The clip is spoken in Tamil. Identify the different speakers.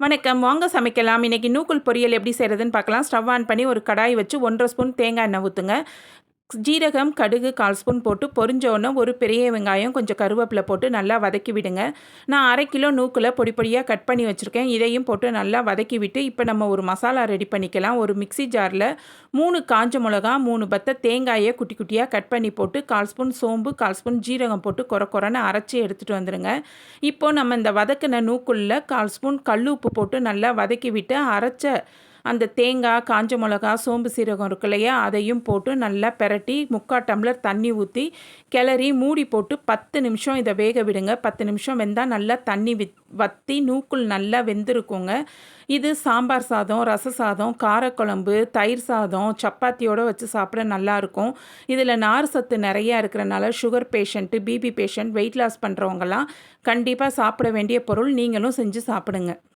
Speaker 1: வணக்கம். வாங்க சமைக்கலாம். இன்றைக்கி நூக்குள் பொரியல் எப்படி செய்கிறதுன்னு பார்க்கலாம். ஸ்டவ் ஆன் பண்ணி ஒரு கடாய் வச்சு ஒன்றரை ஸ்பூன் தேங்காய் எண்ணெய் ஊற்றுங்க ஜீரகம் கடுகு கால் ஸ்பூன் போட்டு பொறிஞ்சோன்னே ஒரு பெரிய வெங்காயம் கொஞ்சம் கருவேப்பிலை போட்டு நல்லா வதக்கி விடுங்க. நான் அரை கிலோ நூக்கில் பொடி பொடியாக கட் பண்ணி வச்சுருக்கேன். இதையும் போட்டு நல்லா வதக்கி விட்டு இப்போ நம்ம ஒரு மசாலா ரெடி பண்ணிக்கலாம். ஒரு மிக்சி ஜாரில் மூணு காஞ்ச மிளகா மூணு பத்த தேங்காயை குட்டி குட்டியாக கட் பண்ணி போட்டு கால் ஸ்பூன் சோம்பு கால் ஸ்பூன் ஜீரகம் போட்டு குறை குறைன்னு அரைச்சி எடுத்துகிட்டு வந்துடுங்க இப்போது நம்ம இந்த வதக்கின நூக்குள்ள கால் ஸ்பூன் கல் உப்பு போட்டு நல்லா வதக்கி விட்டு அரைச்ச அந்த தேங்காய் காஞ்ச மிளகா சோம்பு சீரகம் இருக்கு இல்லையா அதையும் போட்டு நல்லா பெரட்டி முக்கால் டம்ளர் தண்ணி ஊற்றி கிளறி மூடி போட்டு பத்து நிமிஷம் இதை வேக விடுங்க. பத்து நிமிஷம் வெந்தால் நல்லா தண்ணி வித் வற்றி நூக்குள் நல்லா வெந்திருக்குங்க. இது சாம்பார் சாதம் ரச சாதம் காரக்குழம்பு தயிர் சாதம் சப்பாத்தியோடு வச்சு சாப்பிட நல்லாயிருக்கும் இதில் நார் சத்து நிறையா இருக்கிறனால sugar patient BP patient weight loss பண்ணுறவங்கலாம் கண்டிப்பாக சாப்பிட வேண்டிய பொருள் நீங்களும் செஞ்சு சாப்பிடுங்க.